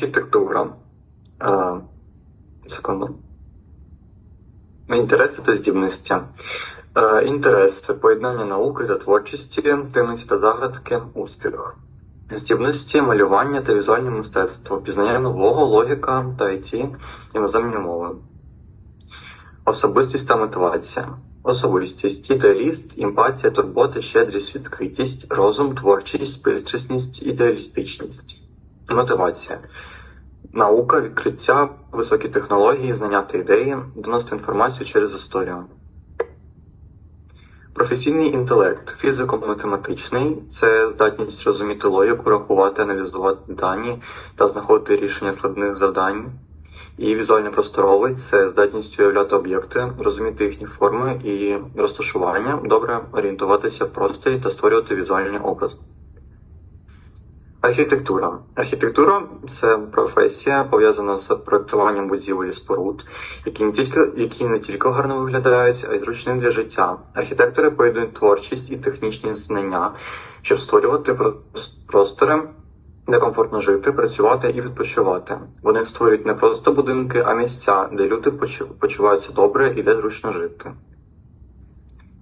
Архітектура. Е, секунду. Інтереси та здібності. Е, інтереси, поєднання науки та творчості, таємниці та загадки, успіх. Здібності, малювання та візуальне мистецтво, пізнання нового, логіка та IT, іноземні мови. Особистість та мотивація. Особистість, ідеаліст, емпатія, турбота, щедрість, відкритість, розум, творчість, пристрасність, ідеалістичність. Мотивація. Наука, відкриття, високі технології, знання та ідеї, доносити інформацію через історію. Професійний інтелект, фізико-математичний це здатність розуміти логіку, рахувати, аналізувати дані та знаходити рішення складних завдань. І візуально-просторовий це здатність уявляти об'єкти, розуміти їхні форми і розташування, добре орієнтуватися в просторі та створювати візуальні образи. Архітектура. Архітектура це професія пов'язана з проектуванням будівель і споруд, які не тільки які не тільки гарно виглядають, а й зручні для життя. Архітектори поєднують творчість і технічні знання, щоб створювати простори, де комфортно жити, працювати і відпочивати. Вони створюють не просто будинки, а місця, де люди почуваються добре і де зручно жити.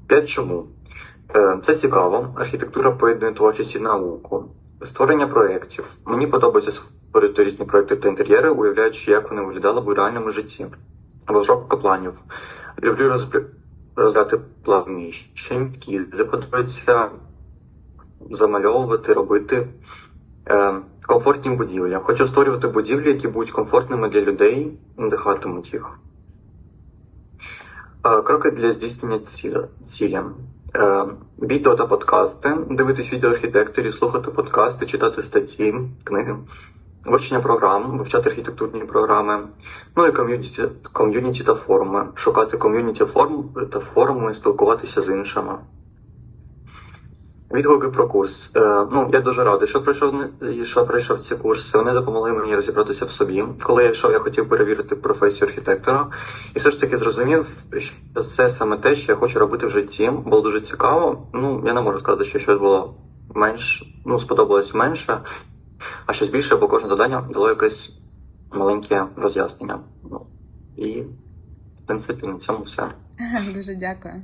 П'ять чому? Е, Це цікаво. Архітектура поєднує творчість і науку. Створення проєктів. Мені подобається створити різні проєкти та інтер'єри, уявляючи, як вони виглядали б у реальному житті. Розробка планів. Люблю розб- розглядати план міщень, ескізи подобається замальовувати, робити е, комфортні будівлі. Хочу створювати будівлі, які будуть комфортними для людей, надихатимуть їх. Е, Кроки для здійснення ціля-. Е, Відео та подкасти, дивитись відео архітекторів, слухати подкасти, читати статті, книги, вивчення програм, вивчати архітектурні програми, ну і ком'юніті, ком'юніті та форуми, шукати ком'юніті форм та форуми, спілкуватися з іншими. Відгуки про курс. Е, ну, я дуже радий, що пройшов що пройшов ці курси. Вони допомогли мені розібратися в собі. Коли я йшов, я хотів перевірити професію архітектора, і все ж таки зрозумів, що це саме те, що я хочу робити в житті. Було дуже цікаво. Ну, я не можу сказати, що щось було менш, ну, сподобалось менше, а щось більше, бо кожне завдання дало якесь маленьке роз'яснення. Ну, і, в принципі, на цьому все. Дуже дякую.